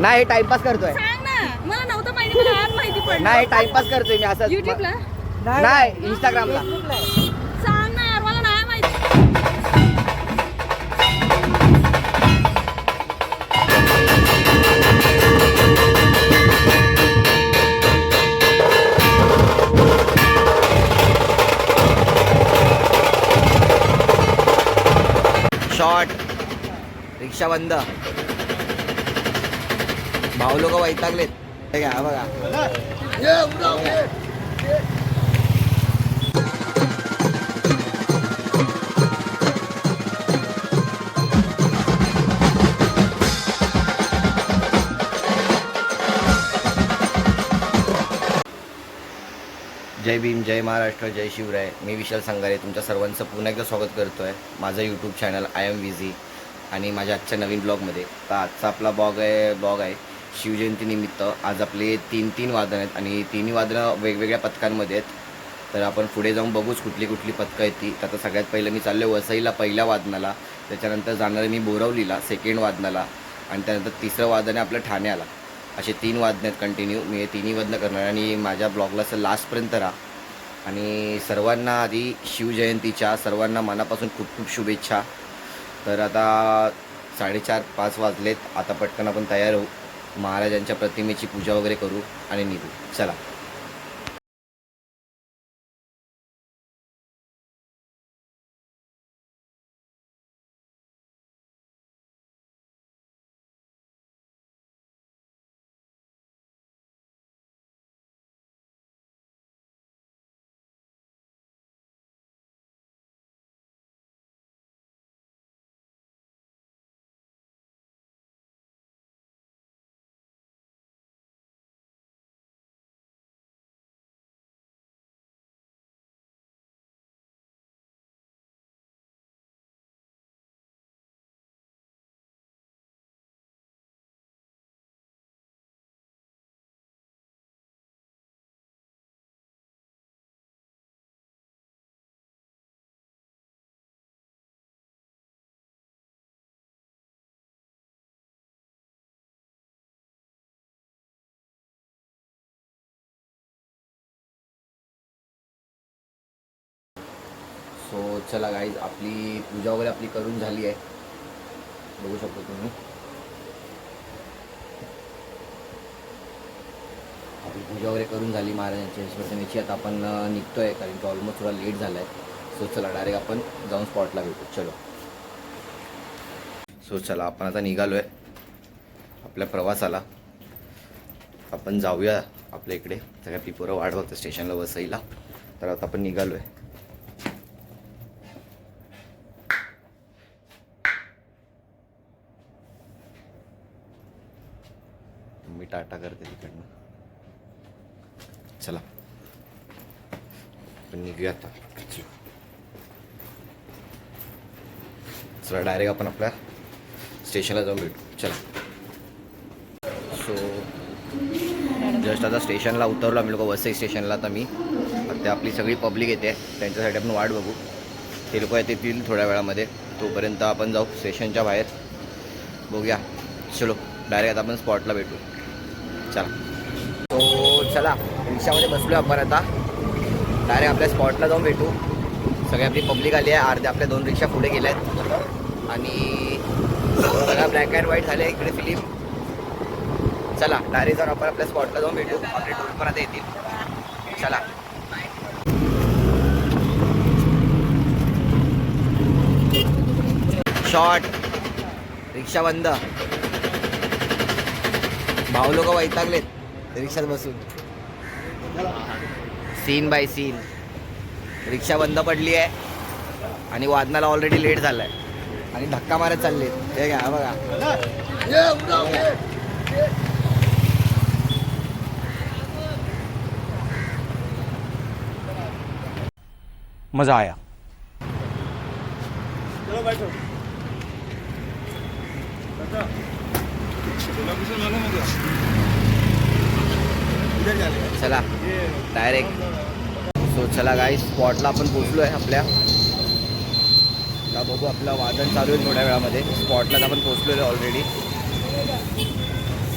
नाही टाइमपास करतोय. सांग ना. मला नव्हतं माहिती मला आज माहिती पडलं. नाही टाइमपास करतोय मी असं युट्यूबला नाही इंस्टाग्रामला सांग ना यार मला नाही माहिती. शॉर्ट रिक्षा बंद भाऊ लोक वैतागलेत. हे घ्या बघा. जय भीम जय महाराष्ट्र जय शिवराय. मी विशाल संगारे तुमच्या सर्वांचं पुन्हा एकदा स्वागत करतो आहे माझं यूट्यूब चॅनल आय एम विझी आणि माझ्या आजच्या नवीन ब्लॉगमध्ये तर आजचा आपला ब्लॉग आहे ब्लॉग आहे. शिवजयंतीनिमित्त आज आपले तीन तीन वादन आहेत आणि तिन्ही वादनं वेगवेगळ्या पथकांमध्ये आहेत. तर आपण पुढे जाऊन बघूच कुठली कुठली पथकं आहेत ती. तर आता सगळ्यात पहिलं मी चाललो वसईला पहिल्या वादनाला. त्याच्यानंतर जाणार मी बोरवलीला सेकंड वादनाला. आणि त्यानंतर तिसरं वादन आहे आपलं ठाण्याला. असे तीन वादनं आहेत कंटिन्यू मी हे तिन्ही वादनं करणार आणि माझ्या ब्लॉगला असं लास्टपर्यंत राहा. आणि सर्वांना आधी शिवजयंतीच्या सर्वांना मनापासून खूप खूप शुभेच्छा. तर आता साडेचार पाच वाजलेत. आता पटकन आपण तयार होऊ. महाराजांच्या प्रतिमेची पूजा वगैरे करू आणि निघू. चला. सो चला गाईज आपली पूजा वगैरे आपली करून झाली आहे. बघू शकतो तुम्ही. आपली पूजा वगैरे करून झाली महाराजांची प्रतिमेची आता आपण निघतो निघतोय कारण की ऑलमोस्ट थोडा लेट झाला आहे सो चला डायरेक्ट आपण जाऊन स्पॉटला भेटू. चलो. सो चला आपण आता निघालो आहे आपल्या प्रवासाला. आपण जाऊया आपल्या इकडे. सगळ्या पिपोरं वाढ बघतो स्टेशनला वसईला. तर आता आपण निघालो आहे मी टाटा करते तिकडनं. चला. आपण निघूया आता. चला डायरेक्ट आपण आपल्या स्टेशनला जाऊन भेटू. चला. सो जस्ट आता स्टेशनला उतरलो आम्ही लोक वसई स्टेशनला आता मी. आता आपली सगळी पब्लिक येते. त्यांच्यासाठी आपण वाट बघू. ते लोक येतील थोड्या वेळामध्ये. तोपर्यंत आपण जाऊ स्टेशनच्या बाहेर. बघूया. चलो डायरेक्ट आता आपण स्पॉटला भेटू. चला. तो चला रिक्षामध्ये बसलो आपण आता. डायरेक्ट आपल्या स्पॉटला जाऊन भेटू. सगळी आपली पब्लिक आली आहे. अर्ध्या आपल्या दोन रिक्षा पुढे गेल्या आहेत आणि सगळा ब्लॅक अँड व्हाईट झाले इकडे फिलिम चला डायरेक्ट जाऊन आपण आपल्या स्पॉटला जाऊन भेटू. आपले टूर पण आता येतील. चला. शॉर्ट रिक्षा बंद. भाऊ लोक वैतागलेत रिक्षात बसून. सीन बाय सीन रिक्षा बंद पडली आहे आणि वादनाला ऑलरेडी लेट झालाय. आणि धक्का मारत चाललेत. हे घ्या बघा. मज़ा आया. चला चला. डायरेक्ट सो चला गाई स्पॉटला आपण पोचलो आहे आपल्या बघू आपलं वादन चालू आहे थोड्या वेळामध्ये. स्पॉटला आपण पोचलो आहे ऑलरेडी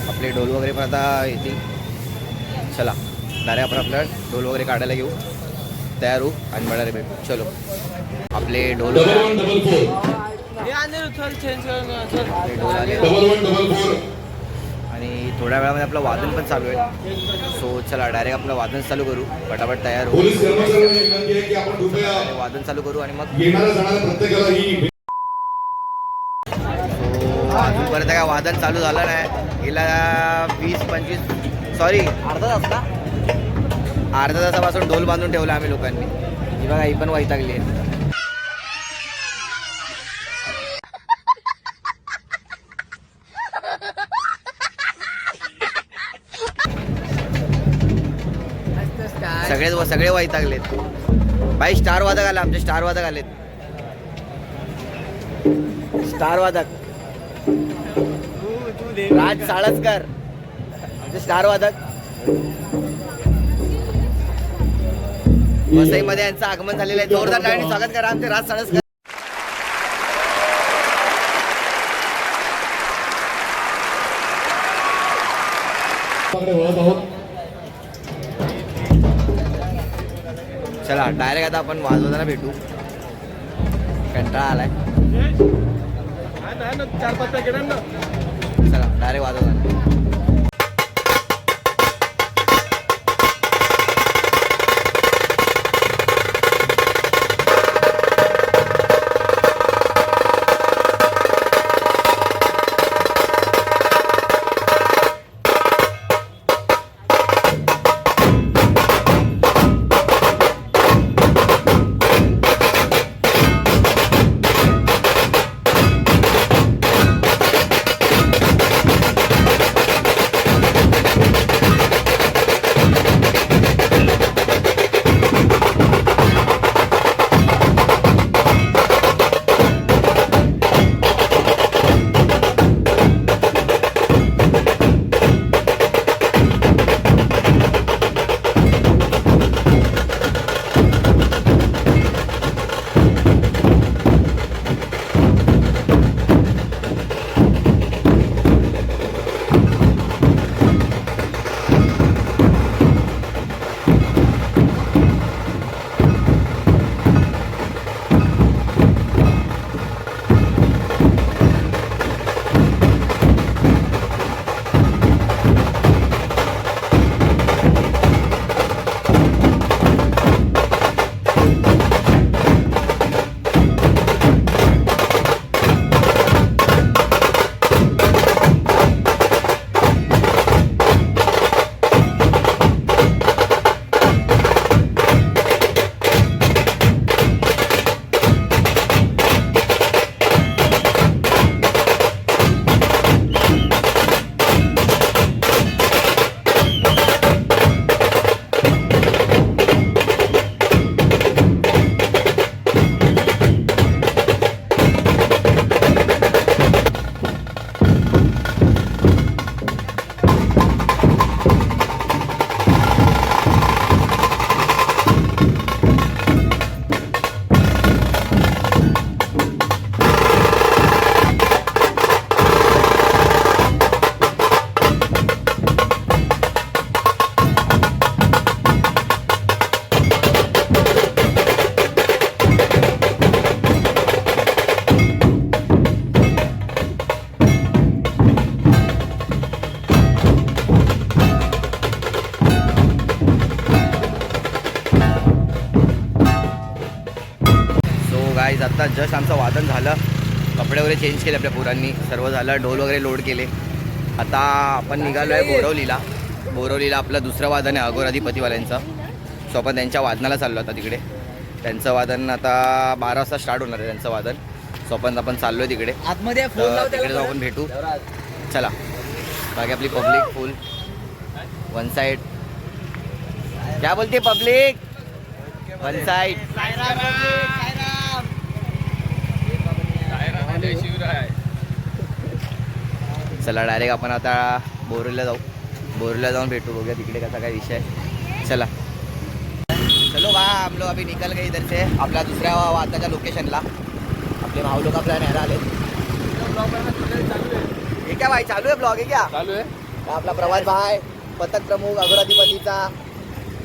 आपले डोल वगैरे पण आता येतील. चला डायरेक्ट आपण आपलं डोल वगैरे काढायला घेऊ. तयार होऊ आणि मिळाले भेटू. चलो. आपले डोल डबल वन डबल फोर आणि थोड्या वेळामध्ये आपलं वादन पण चालू आहे. सो चला डायरेक्ट आपलं वादन चालू करू. पटापट तयार होऊ. की वादन चालू करू आणि मग ही अजूनपर्यंत काय वादन चालू झालं नाही. गेल्या वीस पंचवीस सॉरी अर्धा तास ना? अर्धा तासापासून ढोल बांधून ठेवला आम्ही लोकांनी. ही बघा ही पण वैतागली आहे. सगळे सगळे वैतागलेत बाई स्टार वादक आला आमचे स्टार वादक आलेत. स्टार वादक. राज साळसकर. आमचे स्टार वादक. वसईमध्ये यांचं आगमन झालेलं आहे. जोरदार टाळ्यांनी स्वागत करा आमचे राज साळसकर. आता आपण वाजवताना भेटू. कंटाळा आलाय. चला डायरेक्ट वाजवताना. गाईज आत्ता जस्ट आमचं वादन झालं. कपडे वगैरे चेंज केले आपल्या पोरांनी. सर्व झालं. ढोल वगैरे लोड केले. आता आपण निघालो आहे बोरवलीला. बोरवलीला आपलं दुसरं वादन आहे अगोराधिपतीवाल्यांचं सो आपण त्यांच्या वादनाला चाललो आता तिकडे. त्यांचं वादन आता बारा वाजता स्टार्ट होणार आहे त्यांचं वादन. सो आपण आपण चाललो आहे तिकडे. आतमध्ये तिकडे जाऊ आपण भेटू. चला. बाकी आपली पब्लिक फुल वन साइड क्या बोलते पब्लिक वन साइड चला डायरेक्ट आपण आता बोरीला जाऊ. बोरीला जाऊन भेटू बघूया तिकडे कसा काय विषय आहे. चला. चलो बा हम लोग अभी निकल गए इधर से आपल्या दुसऱ्या वादाच्या लोकेशनला आपले भाऊ लोक आपल्या न्यायला आले हे क्या भाई चालू है ब्लॉग है क्या? चालू है आपला प्रवास भाई पथक प्रमुख अग्राधिपतीचा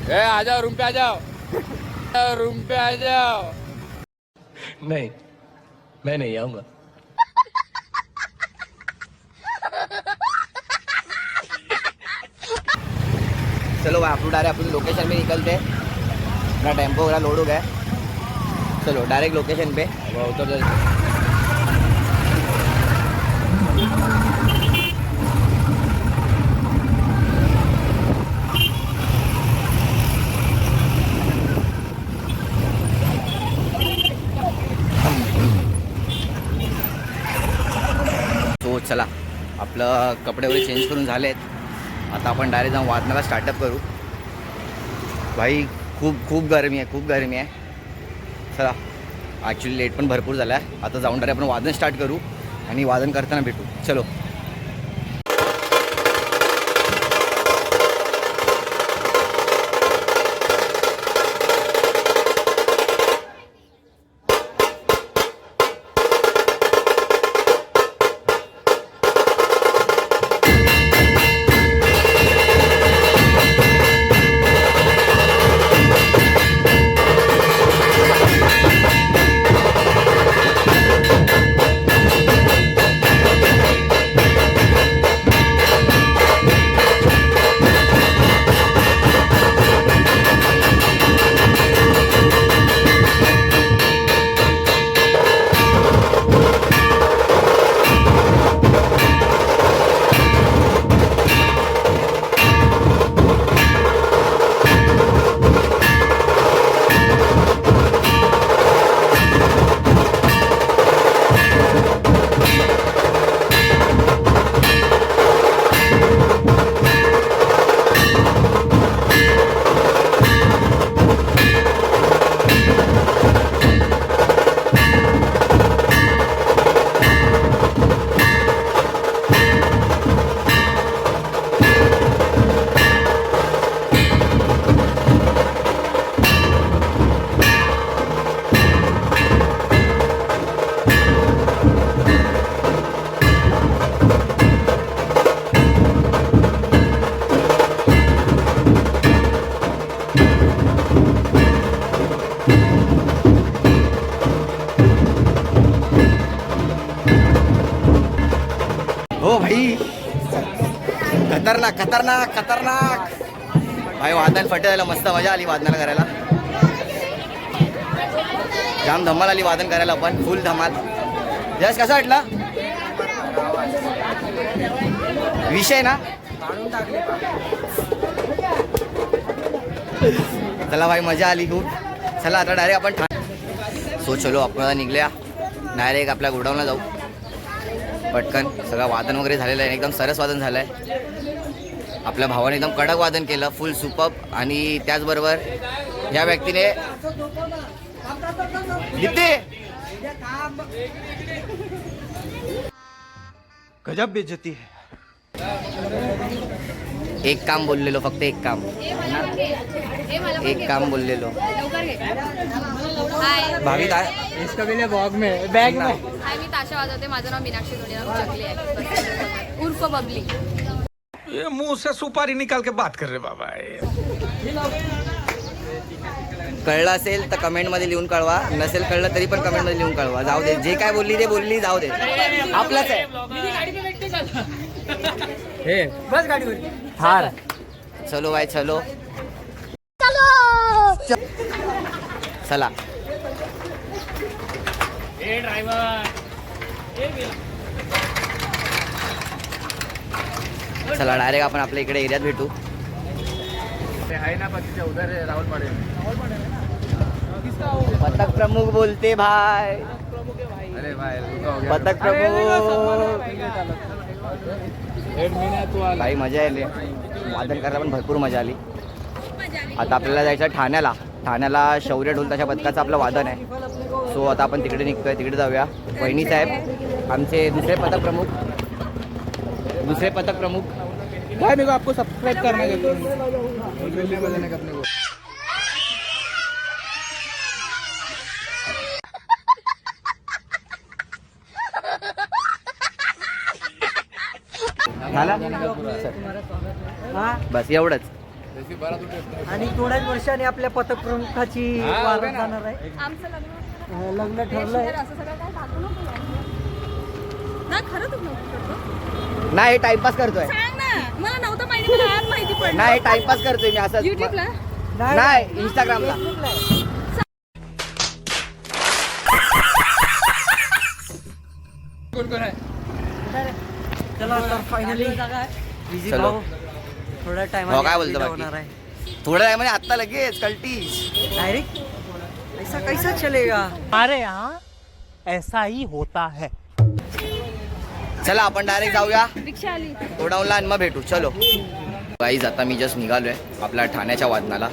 ए आ जाओ रूम पे आ जाओ रूम पे आ जाओ. नहीं मैं नहीं आऊंगा. चलो भाई आप डायरेक्ट अपनी लोकेशन पे निकलते अपना टेम्पो वगैरह लोड हो गया चलो डायरेक्ट लोकेशन पे। उतर जा चला आपलं कपडे वगैरे चेंज करून झाले आहेत आता आपण डायरेक्ट जाऊन वादनाला स्टार्टअप करू. भाई खूप खूप गरमी आहे खूप गरमी आहे. चला ॲक्च्युली लेट पण भरपूर झाला आहे आता जाऊन डायरेक्ट आपण वादन स्टार्ट करू आणि वादन करताना भेटू. चलो. खतरनाक खतरनाक खतरनाक. भाई वादन फटे झालं मस्त मजा आली वादनाला करायला. जाम धमाल आली वादन करायला पण फुल धमाल. जस कसा वाटला? विषय ना? चला भाई मजा आली खूप. चला आता डायरेक्ट आपण सो चलो आपण निघल्या डायरेक्ट आपल्या गोडाऊनला जाऊ. पटकन सगळं वादन वगैरे झालेलं आहे. एकदम सरस वादन झालं आहे आपल्या भावाने एकदम कडक वादन केलं फुल सुपअप आणि त्याचबरोबर या व्यक्तीने गजब बेइज्जती है। एक काम बोललेलो फक्त एक काम. एक काम बोललेलो. काय इसका भी बॉग में बैग में। हाय मी ताशा वाजवते. माझं नाव मीनाक्षी चकली आहे. उर्फ बबली. ये मुंह से सुपारी निकाल के बात कर रहे बाबा कळलं असेल तर कमेंटमध्ये लिहून कळवा. नसेल कळलं तरी पण कमेंटमध्ये लिहून कळवा. जाऊ दे जे काय बोलली ते बोलली जाऊ दे. आपलंच आहे. बस गाडीवर थार चलो बाय चलो. चला! चला डायरेक्ट आपण आपल्या इकडे एरियात भेटू. पथक प्रमुख बोलते भाई. अरे भाई रुका हो गया. पथक प्रमुख. काही मजा आली. वादन करायला पण भरपूर मजा आली. आता आपल्याला जायचं ठाण्याला. ठाण्याला शौर्य ढोलताच्या पथकाचं आपलं वादन आहे. सो आता आपण तिकडे निघतोय तिकडे जाऊया. वहिनी साहेब आमचे दुसरे पथक प्रमुख. दुसरे पथक प्रमुख। भाई मेरे को आपको सब्सक्राइब करना है। अपने को झाला हा बस एवढंच. आणि थोड्याच वर्षाने आपल्या पथक प्रमुखाची जाणार आहे. आमचं लग्न ठरलंय. खरं तू करतो. नाही टाइमपास करतोय. सांग ना. मला नव्हतं माहिती मला आज माहिती पडलं. नाही टाइमपास करतोय मी असं युट्यूबला? नाही इंस्टाग्रामला. कोण कोण आहे चला तर फायनली विजी चलो. भाऊ थोड्या भाऊ काय बोलतो बाकी? होणार आहे. थोड्या टाइम आत्ता लगेच कल्टीश डायरेक्ट ऐसा कैसा चलेगा? हमारे यहाँ ऐसा ही होता है। चला आपण डायरेक्ट जाऊया. रिक्षा आली. गोडाऊनला आणि मग भेटू. चलो. गाईज आता मी जस्ट निघालोय आपल्या ठाण्याच्या वादनाला.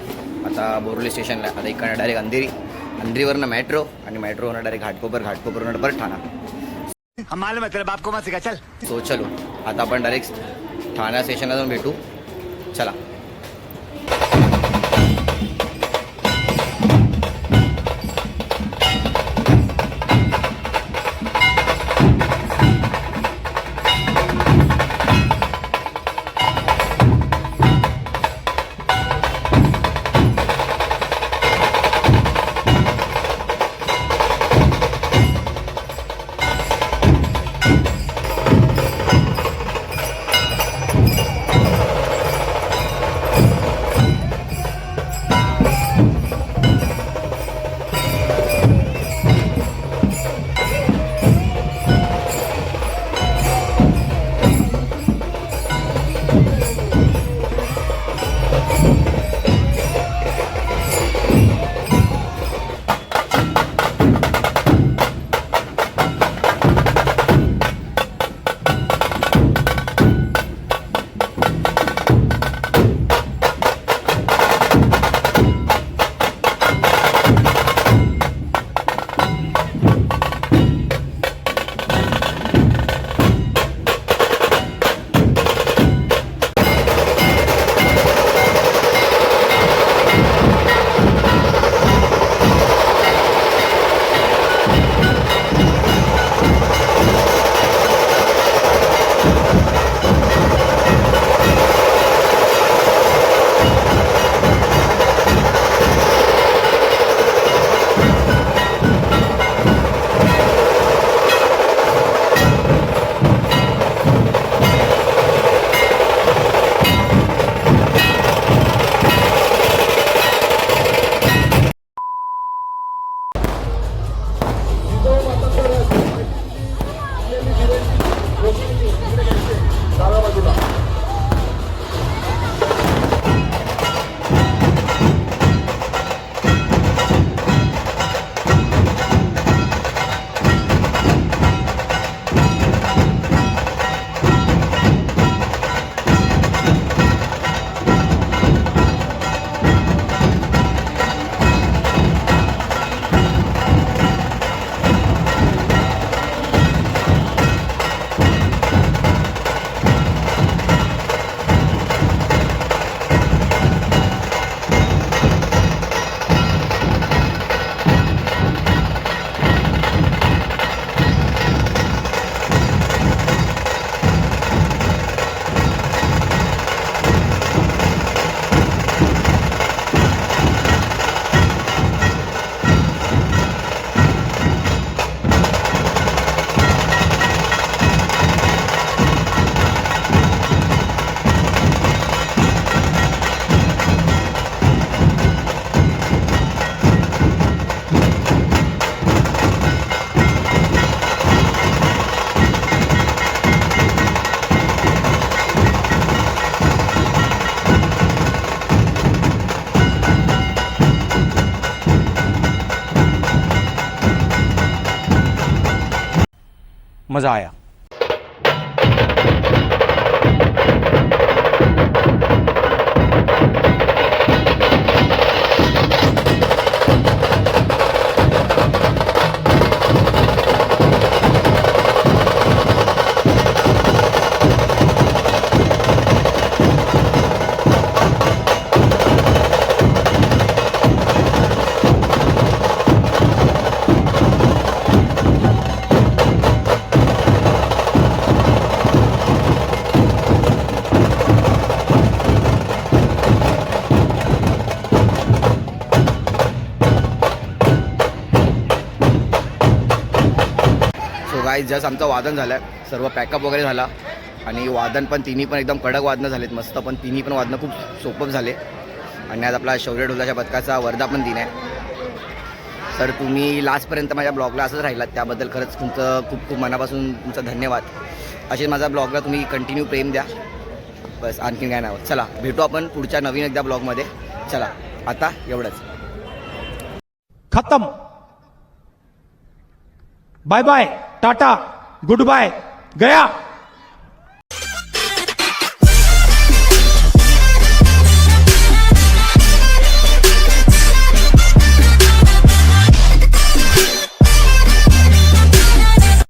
आता बोरवली स्टेशनला आता इकडनं डायरेक्ट अंधेरी. अंधेरीवरनं मेट्रो आणि मेट्रोवरनं डायरेक्ट घाटकोपर घाटकोपरवरनं परत ठाणा. हम मालूम है तेरे बाप को मत सिखा चल. सो चलो. आता आपण डायरेक्ट ठाणा स्टेशनला जाऊन भेटू. चला. मजा आया. जस्ट आमचं वादन झालं आहे सर्व पॅकअप वगैरे झाला. आणि वादन पण तिन्ही पण एकदम कडक वादनं झालेत मस्त पण. तिन्ही पण वादनं खूप सोपं झाले. आणि आज आपला शौर्य ढोलाच्या पथकाचा वर्धापन दिन आहे. तर तुम्ही लास्टपर्यंत माझ्या ब्लॉगला असंच राहिलात त्याबद्दल खरंच तुमचं खूप खूप मनापासून तुमचं धन्यवाद. असेच माझ्या ब्लॉगला तुम्ही कंटिन्यू प्रेम द्या. बस आणखीन काय नावं चला भेटू आपण पुढच्या नवीन एकदा ब्लॉगमध्ये. चला आता एवढंच. खतम. Bye bye tata good bye गया।